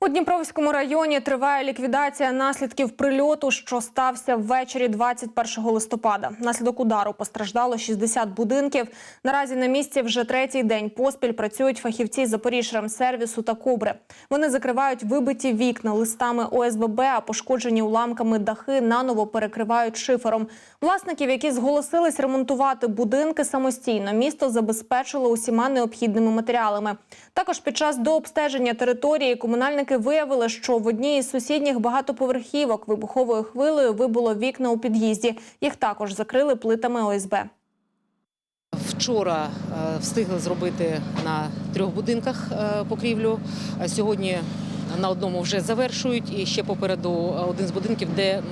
У Дніпровському районі триває ліквідація наслідків прильоту, що стався ввечері 21 листопада. Наслідок удару постраждало 60 будинків. Наразі на місці вже третій день поспіль працюють фахівці Запоріжремсервісу та Кобри. Вони закривають вибиті вікна листами ОСББ, а пошкоджені уламками дахи наново перекривають шифером. Власників, які зголосились ремонтувати будинки самостійно, місто забезпечило усіма необхідними матеріалами. Також під час дообстеження території комунальники виявили, що в одній із сусідніх багатоповерхівок вибуховою хвилею вибуло вікна у під'їзді. Їх також закрили плитами ОСБ. Вчора е, встигли зробити на трьох будинках е, покрівлю. Сьогодні на одному вже завершують. І ще попереду один з будинків, де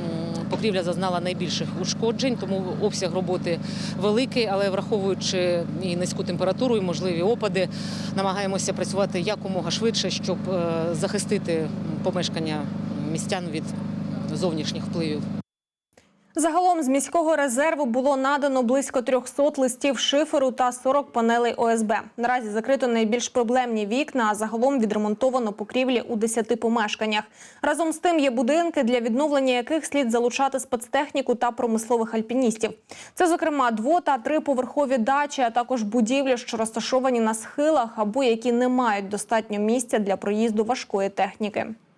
покрівля зазнала найбільших ушкоджень, тому обсяг роботи великий, але враховуючи і низьку температуру, і можливі опади, намагаємося працювати якомога швидше, щоб е, захистити помешкання містян від зовнішніх впливів. Загалом з міського резерву було надано близько 300 листів шиферу та 40 панелей ОСБ. Наразі закрито найбільш проблемні вікна, а загалом відремонтовано покрівлі у 10 помешканнях. Разом з тим є будинки, для відновлення яких слід залучати спецтехніку та промислових альпіністів. Це, зокрема, дво- та триповерхові дачі, а також будівлі, що розташовані на схилах або які не мають достатньо місця для проїзду важкої техніки.